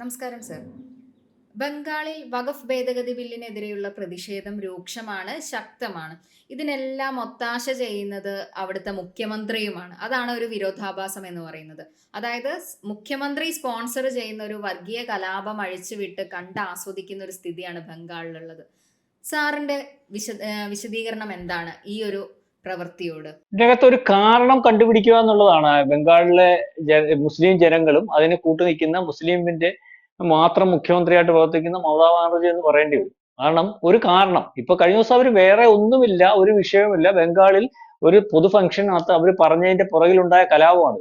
നമസ്കാരം സർ ബംഗാളിൽ വഖഫ് ഭേദഗതി ബില്ലിനെതിരെയുള്ള പ്രതിഷേധം രൂക്ഷമാണ് ശക്തമാണ്. ഇതിനെല്ലാം ഒത്താശ ചെയ്യുന്നത് അവിടുത്തെ മുഖ്യമന്ത്രിയുമാണ്. അതാണ് ഒരു വിരോധാഭാസം എന്ന് പറയുന്നത്. അതായത് മുഖ്യമന്ത്രി സ്പോൺസർ ചെയ്യുന്ന ഒരു വർഗീയ കലാപം അഴിച്ചുവിട്ട് കണ്ട് ആസ്വദിക്കുന്ന ഒരു സ്ഥിതിയാണ് ബംഗാളിലുള്ളത്. സാറിന്റെ വിശ വിശദീകരണം എന്താണ് ഈ ഒരു പ്രവൃത്തിയോട്? ഇതിനകത്ത് ഒരു കാരണം കണ്ടുപിടിക്കുക എന്നുള്ളതാണ്. ബംഗാളിലെ മുസ്ലിം ജനങ്ങളും അതിനെ കൂട്ടുനിൽക്കുന്ന മുസ്ലിമിന്റെ മാത്രം മുഖ്യമന്ത്രിയായിട്ട് പ്രവർത്തിക്കുന്ന മമതാ ബാനർജി എന്ന് പറയേണ്ടി വരും. കാരണം ഒരു കാരണം. ഇപ്പൊ കഴിഞ്ഞ ദിവസം അവർ വേറെ ഒന്നുമില്ല ഒരു വിഷയവുമില്ല. ബംഗാളിൽ ഒരു പൊതു ഫംഗ്ഷനകത്ത് അവർ പറഞ്ഞതിന്റെ പുറകിലുണ്ടായ കലാപമാണ്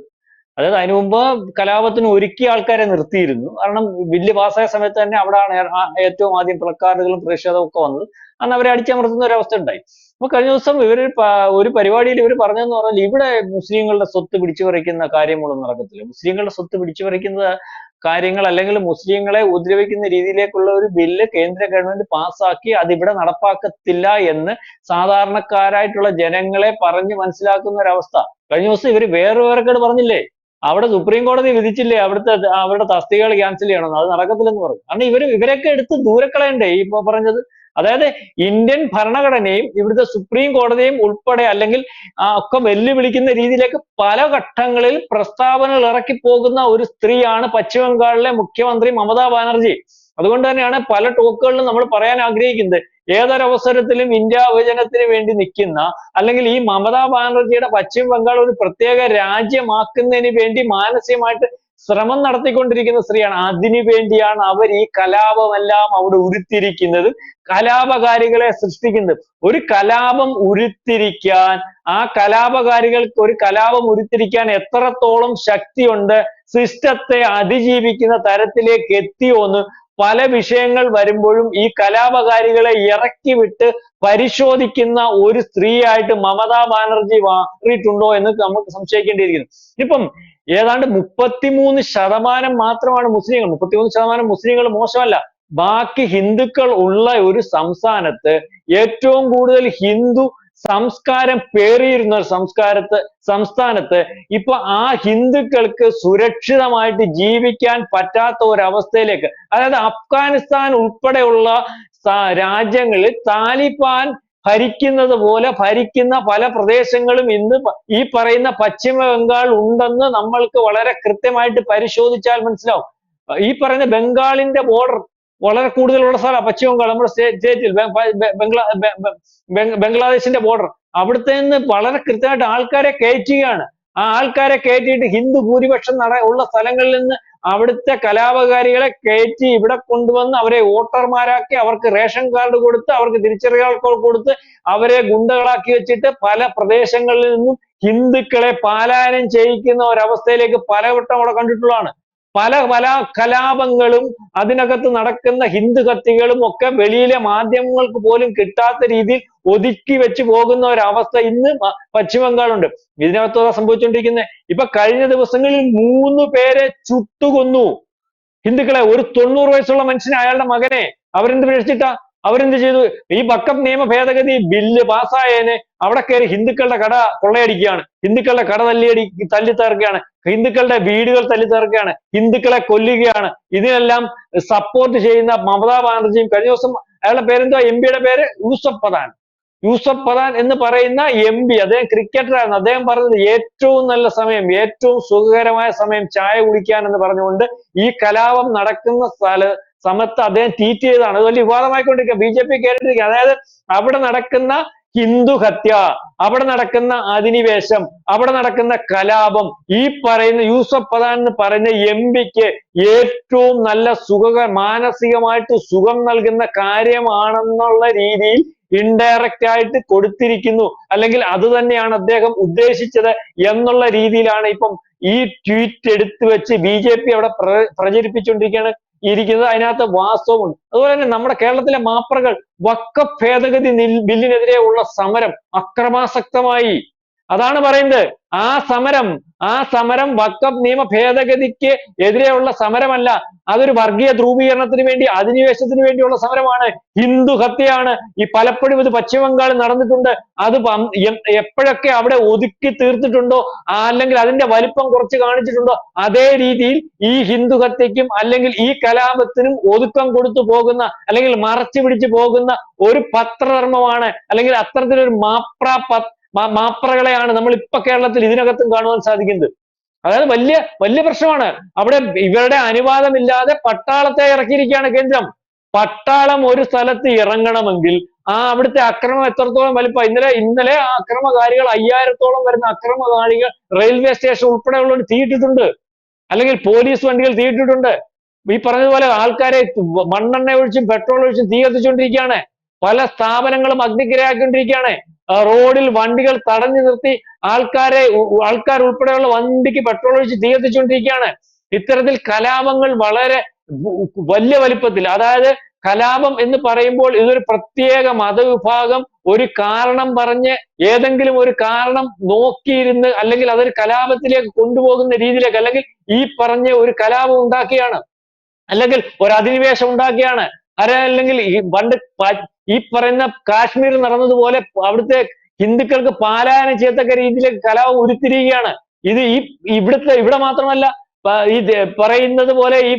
അതായത് അതിനു മുമ്പ് കലാപത്തിന് ഒരുക്കിയ ആൾക്കാരെ നിർത്തിയിരുന്നു. കാരണം ബില്ല് പാസ്സായ സമയത്ത് തന്നെ അവിടെയാണ് ഏറ്റവും ആദ്യം പ്ലക്കാർഡുകളും പ്രതിഷേധവും ഒക്കെ വന്നത്. അന്ന് അവരെ അടിച്ചമർത്തുന്ന ഒരു അവസ്ഥ ഉണ്ടായി. അപ്പൊ കഴിഞ്ഞ ദിവസം ഇവർ ഒരു പരിപാടിയിൽ ഇവർ പറഞ്ഞതെന്ന് പറഞ്ഞാൽ ഇവിടെ മുസ്ലിങ്ങളുടെ സ്വത്ത് പിടിച്ചു പറിക്കുന്ന കാര്യങ്ങളൊന്നും നടക്കത്തില്ല. മുസ്ലിങ്ങളുടെ സ്വത്ത് പിടിച്ചു പറിക്കുന്ന കാര്യങ്ങൾ അല്ലെങ്കിൽ മുസ്ലിങ്ങളെ ഉപദ്രവിക്കുന്ന രീതിയിലേക്കുള്ള ഒരു ബില്ല് കേന്ദ്ര ഗവൺമെന്റ് പാസ്സാക്കി അതിവിടെ നടപ്പാക്കത്തില്ല എന്ന് സാധാരണക്കാരായിട്ടുള്ള ജനങ്ങളെ പറഞ്ഞു മനസ്സിലാക്കുന്ന ഒരു അവസ്ഥ കഴിഞ്ഞ ദിവസം ഇവർ വേറെ വേറെക്കേട് പറഞ്ഞില്ലേ? അവിടെ സുപ്രീം കോടതി വിധിച്ചില്ലേ? അവിടുത്തെ അവരുടെ തസ്തികകൾ ക്യാൻസൽ ചെയ്യണം അത് നടക്കത്തില്ലെന്ന് പറഞ്ഞു. കാരണം ഇവർ ഇവരൊക്കെ എടുത്ത് ദൂരക്കളയണ്ടേ? ഇപ്പൊ പറഞ്ഞത്? അതായത് ഇന്ത്യൻ ഭരണഘടനയും ഇവിടുത്തെ സുപ്രീം കോടതിയും ഉൾപ്പെടെ അല്ലെങ്കിൽ ആ ഒക്കെ വെല്ലുവിളിക്കുന്ന രീതിയിലേക്ക് പല ഘട്ടങ്ങളിൽ പ്രസ്താവനകൾ ഇറക്കി പോകുന്ന ഒരു സ്ത്രീയാണ് പശ്ചിമ ബംഗാളിലെ മുഖ്യമന്ത്രി മമതാ ബാനർജി. അതുകൊണ്ട് തന്നെയാണ് പല ടോക്കുകളിലും നമ്മൾ പറയാൻ ആഗ്രഹിക്കുന്നത്. ഏതൊരവസരത്തിലും ഇന്ത്യ വിഭജനത്തിന് വേണ്ടി നിൽക്കുന്ന അല്ലെങ്കിൽ ഈ മമതാ ബാനർജിയുടെ പശ്ചിമ ബംഗാൾ ഒരു പ്രത്യേക രാജ്യമാക്കുന്നതിന് വേണ്ടി മാനസികമായിട്ട് ശ്രമം നടത്തിക്കൊണ്ടിരിക്കുന്ന സ്ത്രീയാണ്. അതിനു വേണ്ടിയാണ് അവർ ഈ കലാപമെല്ലാം അവിടെ ഉരുത്തിരിക്കുന്നത്. കലാപകാരികളെ സൃഷ്ടിക്കുന്നത്. ഒരു കലാപം ഉരുത്തിരിക്കാൻ ആ കലാപകാരികൾക്ക് ഒരു കലാപം ഉരുത്തിരിക്കാൻ എത്രത്തോളം ശക്തിയുണ്ട് സിസ്റ്റത്തെ അതിജീവിക്കുന്ന തരത്തിലേക്ക് എത്തിയോന്ന് പല വിഷയങ്ങൾ വരുമ്പോഴും ഈ കലാപകാരികളെ ഇറക്കി വിട്ട് പരിശോധിക്കുന്ന ഒരു സ്ത്രീയായിട്ട് മമതാ ബാനർജി മാറിയിട്ടുണ്ടോ എന്ന് നമുക്ക് സംശയിക്കേണ്ടിയിരിക്കുന്നു. ഇപ്പം ഏതാണ്ട് മുപ്പത്തിമൂന്ന് ശതമാനം മാത്രമാണ് മുസ്ലിങ്ങൾ. മുപ്പത്തിമൂന്ന് ശതമാനം മുസ്ലിങ്ങൾ മോശമല്ല. ബാക്കി ഹിന്ദുക്കൾ ഉള്ള ഒരു സംസ്ഥാനത്ത് ഏറ്റവും കൂടുതൽ ഹിന്ദു സംസ്കാരം പേറിയിരുന്ന ഒരു സംസ്കാരത്ത് സംസ്ഥാനത്ത് ഇപ്പൊ ആ ഹിന്ദുക്കൾക്ക് സുരക്ഷിതമായിട്ട് ജീവിക്കാൻ പറ്റാത്ത ഒരു അവസ്ഥയിലേക്ക് അതായത് അഫ്ഗാനിസ്ഥാൻ ഉൾപ്പെടെയുള്ള രാജ്യങ്ങളിൽ താലിബാൻ ഭരിക്കുന്നത് പോലെ ഭരിക്കുന്ന പല പ്രദേശങ്ങളും ഇന്ന് ഈ പറയുന്ന പശ്ചിമ ബംഗാൾ ഉണ്ടെന്ന് നമ്മൾക്ക് വളരെ കൃത്യമായിട്ട് പരിശോധിച്ചാൽ മനസ്സിലാവും. ഈ പറയുന്ന ബംഗാളിന്റെ ബോർഡർ വളരെ കൂടുതലുള്ള സ്ഥലം പശ്ചിമ ബംഗാൾ നമ്മുടെ സ്റ്റേറ്റിൽ ബംഗ്ലാദേശിന്റെ ബോർഡർ അവിടുത്തെ നിന്ന് വളരെ കൃത്യമായിട്ട് ആൾക്കാരെ കയറ്റുകയാണ്. ആ ആൾക്കാരെ കയറ്റിയിട്ട് ഹിന്ദു ഭൂരിപക്ഷം നട ഉള്ള സ്ഥലങ്ങളിൽ നിന്ന് അവിടുത്തെ കലാപകാരികളെ കയറ്റി ഇവിടെ കൊണ്ടുവന്ന് അവരെ വോട്ടർമാരാക്കി അവർക്ക് റേഷൻ കാർഡ് കൊടുത്ത് അവർക്ക് തിരിച്ചറിയൽ കാർഡ് കൊടുത്ത് അവരെ ഗുണ്ടകളാക്കി വെച്ചിട്ട് പല പ്രദേശങ്ങളിൽ നിന്നും ഹിന്ദുക്കളെ പാലായനം ചെയ്യിക്കുന്ന ഒരവസ്ഥയിലേക്ക് പലവട്ടം അവിടെ കണ്ടിട്ടുള്ളതാണ്. പല പല കലാപങ്ങളും അതിനകത്ത് നടക്കുന്ന ഹിന്ദു കത്തികളും ഒക്കെ വെളിയിലെ മാധ്യമങ്ങൾക്ക് പോലും കിട്ടാത്ത രീതിയിൽ ഒതുക്കി വെച്ച് പോകുന്ന ഒരവസ്ഥ ഇന്ന് പശ്ചിമബംഗാളുണ്ട് ഇതിനകത്തോടെ സംഭവിച്ചുകൊണ്ടിരിക്കുന്നത് ഇപ്പൊ കഴിഞ്ഞ ദിവസങ്ങളിൽ മൂന്ന് പേരെ ചുട്ടുകൊന്നു. ഹിന്ദുക്കളെ ഒരു തൊണ്ണൂറ് വയസ്സുള്ള മനുഷ്യനെ അയാളുടെ മകനെ. അവരെന്ത് പിഴച്ചിട്ടാ അവരെന്ത് ചെയ്തു? ഈ വക്കം നിയമ ഭേദഗതി ബില്ല് പാസ്സായതിന് അവിടെ കയറി ഹിന്ദുക്കളുടെ കട കൊള്ളയടിക്കുകയാണ്. ഹിന്ദുക്കളുടെ കട തല്ലിയടി തല്ലി തീർക്കുകയാണ് ഹിന്ദുക്കളുടെ വീടുകൾ തല്ലി തീർക്കുകയാണ് ഹിന്ദുക്കളെ കൊല്ലുകയാണ്. ഇതിനെല്ലാം സപ്പോർട്ട് ചെയ്യുന്ന മമതാ ബാനർജിയും കഴിഞ്ഞ ദിവസം അയാളുടെ പേരെന്തോ എം പിയുടെ പേര്? യൂസഫ് പതാൻ യൂസഫ് പതാൻ എന്ന് പറയുന്ന എം പി അദ്ദേഹം ക്രിക്കറ്ററായിരുന്നു അദ്ദേഹം പറഞ്ഞത് ഏറ്റവും നല്ല സമയം ഏറ്റവും സുഖകരമായ സമയം ചായ കുടിക്കാൻ എന്ന് പറഞ്ഞുകൊണ്ട് ഈ കലാപം നടക്കുന്ന സ്ഥല സമയത്ത് അദ്ദേഹം ട്വീറ്റ് ചെയ്തതാണ്. അത് വലിയ വിവാദമായിക്കൊണ്ടിരിക്കുക. ബി ജെ പി അതായത് അവിടെ നടക്കുന്ന ഹിന്ദു ഹത്യ അവിടെ നടക്കുന്ന അധിനിവേശം അവിടെ നടക്കുന്ന കലാപം ഈ പറയുന്ന യൂസഫ് പതാൻ എന്ന് പറയുന്ന എം പിക്ക് ഏറ്റവും നല്ല സുഖ മാനസികമായിട്ട് സുഖം നൽകുന്ന കാര്യമാണെന്നുള്ള രീതിയിൽ ഇൻഡയറക്റ്റ് ആയിട്ട് കൊടുത്തിരിക്കുന്നു. അല്ലെങ്കിൽ അത് തന്നെയാണ് അദ്ദേഹം ഉദ്ദേശിച്ചത് എന്നുള്ള രീതിയിലാണ് ഇപ്പം ഈ ട്വീറ്റ് എടുത്തു വെച്ച് ബി ജെ പി അവിടെ പ്ര പ്രചരിപ്പിച്ചുകൊണ്ടിരിക്കുകയാണ് ഇരിക്കുന്നത് അതിനകത്ത് വാസ്തവമുണ്ട്. അതുപോലെ തന്നെ നമ്മുടെ കേരളത്തിലെ മാപ്രകൾ വക്ക ഭേദഗതി ബില്ലിനെതിരെ ഉള്ള സമരം അക്രമാസക്തമായി. അതാണ് പറയുന്നത്. ആ സമരം ആ സമരം വക്കഫ് നിയമ ഭേദഗതിക്ക് എതിരെയുള്ള സമരമല്ല. അതൊരു വർഗീയ ധ്രുവീകരണത്തിന് വേണ്ടി അധിനിവേശത്തിന് വേണ്ടിയുള്ള സമരമാണ്. ഹിന്ദു ഹത്യയാണ്. ഈ പലപ്പോഴും ഇത് പശ്ചിമ ബംഗാളിൽ നടന്നിട്ടുണ്ട്. അത് എപ്പോഴൊക്കെ അവിടെ ഒതുക്കി തീർത്തിട്ടുണ്ടോ അല്ലെങ്കിൽ അതിന്റെ വലിപ്പം കുറച്ച് കാണിച്ചിട്ടുണ്ടോ അതേ രീതിയിൽ ഈ ഹിന്ദു ഹത്യക്കും അല്ലെങ്കിൽ ഈ കലാപത്തിനും ഒതുക്കം കൊടുത്തു പോകുന്ന അല്ലെങ്കിൽ മറച്ചു പിടിച്ചു പോകുന്ന ഒരു പത്രധർമ്മമാണ് അല്ലെങ്കിൽ അത്തരത്തിലൊരു മാപ്ര മാപ്രകളെയാണ് നമ്മൾ ഇപ്പൊ കേരളത്തിൽ ഇതിനകത്തും കാണുവാൻ സാധിക്കുന്നത്. അതായത് വലിയ വലിയ പ്രശ്നമാണ്. അവിടെ ഇവരുടെ അനുവാദമില്ലാതെ പട്ടാളത്തെ ഇറക്കിയിരിക്കുകയാണ് കേന്ദ്രം. പട്ടാളം ഒരു സ്ഥലത്ത് ഇറങ്ങണമെങ്കിൽ ആ അവിടുത്തെ അക്രമം എത്രത്തോളം വലിപ്പം ഇന്നലെ ഇന്നലെ അക്രമകാരികൾ അയ്യായിരത്തോളം വരുന്ന അക്രമകാരികൾ റെയിൽവേ സ്റ്റേഷൻ ഉൾപ്പെടെയുള്ളവർ തീയിട്ടിട്ടുണ്ട്. അല്ലെങ്കിൽ പോലീസ് വണ്ടികൾ തീയിട്ടിട്ടുണ്ട്. ഈ പറഞ്ഞതുപോലെ ആൾക്കാരെ മണ്ണെണ്ണ ഒഴിച്ചും പെട്രോൾ ഒഴിച്ചും തീ കത്തിച്ചുകൊണ്ടിരിക്കുകയാണ്. പല സ്ഥാപനങ്ങളും അഗ്നിക്കിരയാക്കിക്കൊണ്ടിരിക്കുകയാണ്. റോഡിൽ വണ്ടികൾ തടഞ്ഞു നിർത്തി ആൾക്കാരെ ആൾക്കാർ ഉൾപ്പെടെയുള്ള വണ്ടിക്ക് പെട്രോൾ ഒഴിച്ച് തീ കത്തിച്ചുകൊണ്ടിരിക്കുകയാണ് ഇത്തരത്തിൽ കലാപങ്ങൾ വളരെ വലിയ വലിപ്പത്തിൽ അതായത് കലാപം എന്ന് പറയുമ്പോൾ ഇതൊരു പ്രത്യേക മതവിഭാഗം ഒരു കാരണം പറഞ്ഞ് ഏതെങ്കിലും ഒരു കാരണം നോക്കിയിരുന്ന് അല്ലെങ്കിൽ അതൊരു കലാപത്തിലേക്ക് കൊണ്ടുപോകുന്ന രീതിയിലേക്ക് അല്ലെങ്കിൽ ഈ പറഞ്ഞ ഒരു കലാപം ഉണ്ടാക്കിയാണ്. അല്ലെങ്കിൽ ഒരു അധിനിവേശം ഉണ്ടാക്കിയാണ്. അല്ലെങ്കിൽ ഈ പണ്ട് ഈ പറയുന്ന കാശ്മീരിൽ നടന്നതുപോലെ അവിടുത്തെ ഹിന്ദുക്കൾക്ക് പാലായനം ചെയ്യത്തക്ക രീതിയിലേക്ക് കലാപം ഉരുത്തിരിയുകയാണ്. ഇത് ഈ ഇവിടുത്തെ ഇവിടെ മാത്രമല്ല ഈ പറയുന്നത് പോലെ ഈ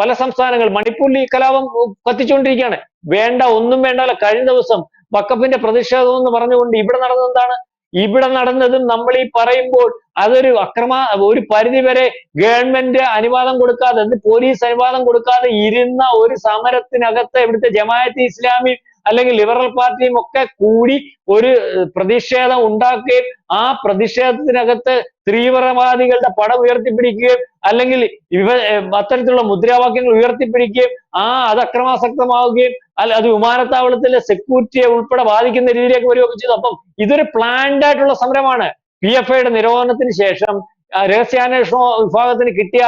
പല സംസ്ഥാനങ്ങൾ മണിപ്പൂരിൽ ഈ കലാപം കത്തിച്ചുകൊണ്ടിരിക്കുകയാണ്. വേണ്ട ഒന്നും വേണ്ടല്ല കഴിഞ്ഞ ദിവസം വക്കഫിന്റെ പ്രതിഷേധം എന്ന് പറഞ്ഞുകൊണ്ട് ഇവിടെ നടന്നത് എന്താണ് ഇവിടെ നടന്നതും നമ്മൾ ഈ പറയുമ്പോൾ അതൊരു അക്രമ ഒരു പരിധി വരെ ഗവൺമെന്റ് അനുവാദം കൊടുക്കാതെ പോലീസ് അനുവാദം കൊടുക്കാതെ ഇരുന്ന ഒരു സമരത്തിനകത്ത് ഇവിടുത്തെ ജമാഅത്ത് ഇസ്ലാമി അല്ലെങ്കിൽ ലിബറൽ പാർട്ടിയും ഒക്കെ കൂടി ഒരു പ്രതിഷേധം ഉണ്ടാക്കുകയും ആ പ്രതിഷേധത്തിനകത്ത് തീവ്രവാദികളുടെ പടം ഉയർത്തിപ്പിടിക്കുകയും അല്ലെങ്കിൽ ഇവ അത്തരത്തിലുള്ള മുദ്രാവാക്യങ്ങൾ ഉയർത്തിപ്പിടിക്കുകയും ആ അത് അക്രമാസക്തമാവുകയും അല്ല അത് വിമാനത്താവളത്തിലെ സെക്യൂരിറ്റിയെ ഉൾപ്പെടെ ബാധിക്കുന്ന രീതിയിലേക്ക് വരികയൊക്കെ ചെയ്തു. അപ്പം ഇതൊരു പ്ലാൻഡ് ആയിട്ടുള്ള സമരമാണ്. പി എഫ് ഐയുടെ നിരോധനത്തിന് ശേഷം രഹസ്യാന്വേഷണ വിഭാഗത്തിന് കിട്ടിയ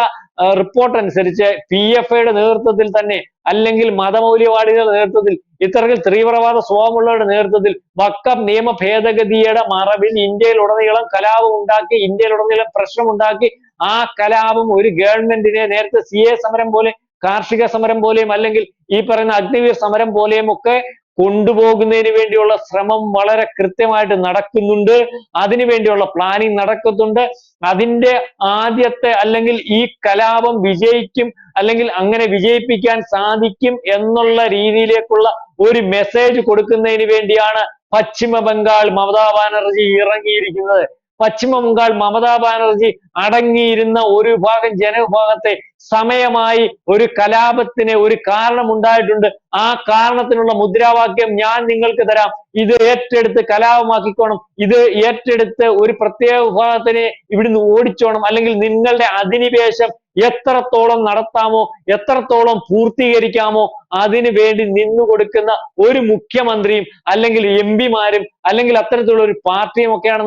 റിപ്പോർട്ട് അനുസരിച്ച് പി എഫ് ഐയുടെ നേതൃത്വത്തിൽ തന്നെ അല്ലെങ്കിൽ മതമൗല്യവാദികളുടെ നേതൃത്വത്തിൽ ഇത്തരത്തിൽ തീവ്രവാദ സ്വഭാവമുള്ളവരുടെ നേതൃത്വത്തിൽ വക്കം നിയമ ഭേദഗതിയുടെ മറവിൽ ഇന്ത്യയിൽ ഉടനീളം കലാപം ഉണ്ടാക്കി ഇന്ത്യയിൽ ഉടനീളം പ്രശ്നമുണ്ടാക്കി ആ കലാപം ഒരു ഗവൺമെന്റിനെ നേരത്തെ സി എ സമരം പോലെ കാർഷിക സമരം പോലെയും അല്ലെങ്കിൽ ഈ പറയുന്ന അഗ്നിവീർ സമരം പോലെയും ഒക്കെ കൊണ്ടുപോകുന്നതിന് വേണ്ടിയുള്ള ശ്രമം വളരെ കൃത്യമായിട്ട് നടക്കുന്നുണ്ട്. അതിനു വേണ്ടിയുള്ള പ്ലാനിങ് നടക്കുന്നുണ്ട്. അതിന്റെ ആദ്യത്തെ അല്ലെങ്കിൽ ഈ കലാപം വിജയിക്കും അല്ലെങ്കിൽ അങ്ങനെ വിജയിപ്പിക്കാൻ സാധിക്കും എന്നുള്ള രീതിയിലേക്കുള്ള ഒരു മെസ്സേജ് കൊടുക്കുന്നതിന് വേണ്ടിയാണ് പശ്ചിമ ബംഗാൾ മമതാ ബാനർജി ഇറങ്ങിയിരിക്കുന്നത്. പശ്ചിമ ബംഗാൾ മമതാ ബാനർജി അടങ്ങിയിരുന്ന ഒരു വിഭാഗം ജനവിഭാഗത്തെ സമയമായി ഒരു കലാപത്തിന് ഒരു കാരണം ഉണ്ടായിട്ടുണ്ട് ആ കാരണത്തിനുള്ള മുദ്രാവാക്യം ഞാൻ നിങ്ങൾക്ക് തരാം. ഇത് ഏറ്റെടുത്ത് കലാപമാക്കിക്കോണം. ഇത് ഏറ്റെടുത്ത് ഒരു പ്രത്യേക വിഭാഗത്തിനെ ഇവിടുന്ന് ഓടിച്ചോണം. അല്ലെങ്കിൽ നിങ്ങളുടെ അധിനിവേശം എത്രത്തോളം നടത്താമോ എത്രത്തോളം പൂർത്തീകരിക്കാമോ അതിനു വേണ്ടി നിന്നു കൊടുക്കുന്ന ഒരു മുഖ്യമന്ത്രിയും അല്ലെങ്കിൽ എം പിമാരും അല്ലെങ്കിൽ അത്തരത്തിലുള്ള ഒരു പാർട്ടിയും ഒക്കെയാണ്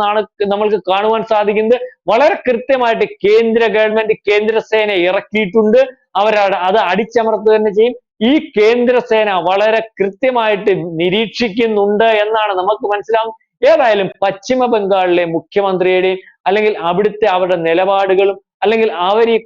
നമ്മൾക്ക് കാണുവാൻ സാധിക്കുന്നത്. വളരെ കൃത്യമായിട്ട് കേന്ദ്ര ഗവൺമെന്റ് കേന്ദ്രസേന ഇറക്കിയിട്ടുണ്ട്. അവർ അത് അടിച്ചമർത്തുക തന്നെ ചെയ്യും. ഈ കേന്ദ്രസേന വളരെ കൃത്യമായിട്ട് നിരീക്ഷിക്കുന്നുണ്ട് എന്നാണ് നമുക്ക് മനസ്സിലാവും. ഏതായാലും പശ്ചിമ ബംഗാളിലെ മുഖ്യമന്ത്രിയുടെയും അല്ലെങ്കിൽ അവിടുത്തെ അവരുടെ നിലപാടുകളും അല്ലെങ്കിൽ അവർ ഈ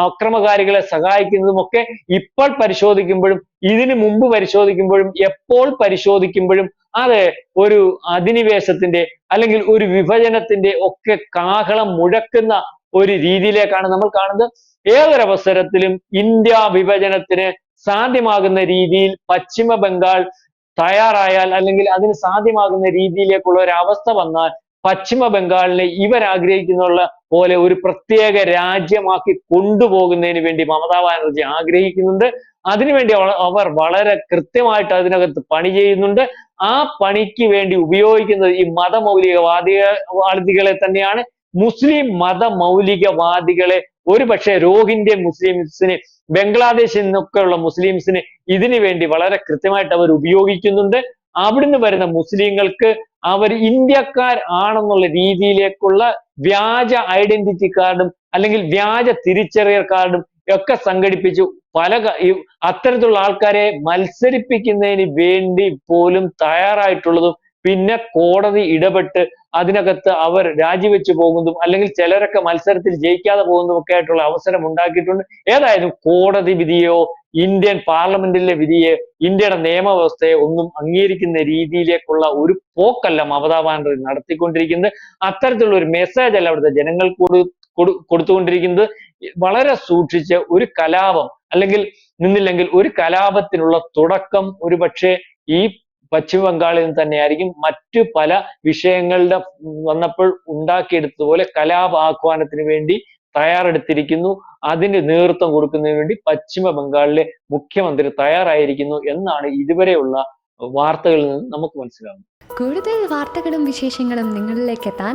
അക്രമകാരികളെ സഹായിക്കുന്നതും ഒക്കെ ഇപ്പോൾ പരിശോധിക്കുമ്പോഴും ഇതിനു മുമ്പ് പരിശോധിക്കുമ്പോഴും എപ്പോൾ പരിശോധിക്കുമ്പോഴും അത് ഒരു അധിനിവേശത്തിന്റെ അല്ലെങ്കിൽ ഒരു വിഭജനത്തിന്റെ ഒക്കെ കാഹളം മുഴക്കുന്ന ഒരു രീതിയിലേക്കാണ് നമ്മൾ കാണുന്നത്. ഏതൊരവസരത്തിലും ഇന്ത്യ വിഭജനത്തിന് സാധ്യമാകുന്ന രീതിയിൽ പശ്ചിമ ബംഗാൾ തയ്യാറായാൽ അല്ലെങ്കിൽ അതിന് സാധ്യമാകുന്ന രീതിയിലേക്കുള്ള ഒരു അവസ്ഥ വന്നാൽ പശ്ചിമ ബംഗാളിനെ ആഗ്രഹിക്കുന്ന പോലെ ഒരു പ്രത്യേക രാജ്യമാക്കി കൊണ്ടുപോകുന്നതിന് വേണ്ടി മമതാ ബാനർജി ആഗ്രഹിക്കുന്നുണ്ട്. അതിനുവേണ്ടി അവ- അവർ വളരെ കൃത്യമായിട്ട് അതിനകത്ത് പണി ചെയ്യുന്നുണ്ട്. ആ പണിക്ക് വേണ്ടി ഉപയോഗിക്കുന്നത് ഈ മതമൗലികവാദികളെ വാദികളെ തന്നെയാണ്. മുസ്ലിം മതമൗലികവാദികളെ ഒരു പക്ഷേ രോഹിംഗ്യ മുസ്ലിംസിന് ബംഗ്ലാദേശിൽ നിന്നൊക്കെയുള്ള മുസ്ലിംസിന് ഇതിനു വേണ്ടി വളരെ കൃത്യമായിട്ട് അവർ ഉപയോഗിക്കുന്നുണ്ട്. അവിടുന്ന് വരുന്ന മുസ്ലിങ്ങൾക്ക് അവർ ഇന്ത്യക്കാർ ആണെന്നുള്ള രീതിയിലേക്കുള്ള വ്യാജ ഐഡന്റിറ്റി കാർഡും അല്ലെങ്കിൽ വ്യാജ തിരിച്ചറിയൽ കാർഡും ഒക്കെ സംഘടിപ്പിച്ചു. പല അത്തരത്തിലുള്ള ആൾക്കാരെ മത്സരിപ്പിക്കുന്നതിന് വേണ്ടി പോലും തയ്യാറായിട്ടുള്ളതും പിന്നെ കോടതി ഇടപെട്ട് അതിനകത്ത് അവർ രാജിവെച്ചു പോകുന്നതും അല്ലെങ്കിൽ ചിലരൊക്കെ മത്സരത്തിൽ ജയിക്കാതെ പോകുന്നതും ഒക്കെ ആയിട്ടുള്ള അവസരം ഉണ്ടാക്കിയിട്ടുണ്ട്. ഏതായാലും കോടതി വിധിയോ ഇന്ത്യൻ പാർലമെന്റിലെ വിധിയെ ഇന്ത്യയുടെ നിയമവ്യവസ്ഥയെ ഒന്നും അംഗീകരിക്കുന്ന രീതിയിലേക്കുള്ള ഒരു പോക്കല്ല മമതാ ബാനർജി നടത്തിക്കൊണ്ടിരിക്കുന്നത്. അത്തരത്തിലുള്ള ഒരു മെസ്സേജ് അല്ല അവിടുത്തെ കൊടു- കൊടുത്തുകൊണ്ടിരിക്കുന്നത്. വളരെ സൂക്ഷിച്ച് ഒരു കലാപം അല്ലെങ്കിൽ നിന്നില്ലെങ്കിൽ ഒരു കലാപത്തിനുള്ള തുടക്കം ഒരു പക്ഷേ ഈ പശ്ചിമ ബംഗാളിൽ നിന്ന് തന്നെയായിരിക്കും. മറ്റു പല വിഷയങ്ങളുടെ വന്നപ്പോൾ ഉണ്ടാക്കിയെടുത്തതുപോലെ കലാപ ആഹ്വാനത്തിന് വേണ്ടി തയ്യാറെടുത്തിരിക്കുന്നു. അതിന് നേതൃത്വം കൊടുക്കുന്നതിന് വേണ്ടി പശ്ചിമ ബംഗാളിലെ മുഖ്യമന്ത്രി തയ്യാറായിരിക്കുന്നു എന്നാണ് ഇതുവരെയുള്ള വാർത്തകളിൽ നിന്ന് നമുക്ക് മനസ്സിലാകുന്നത് കൂടുതൽ വാർത്തകളും വിശേഷങ്ങളും നിങ്ങളിലേക്ക് എത്താൻ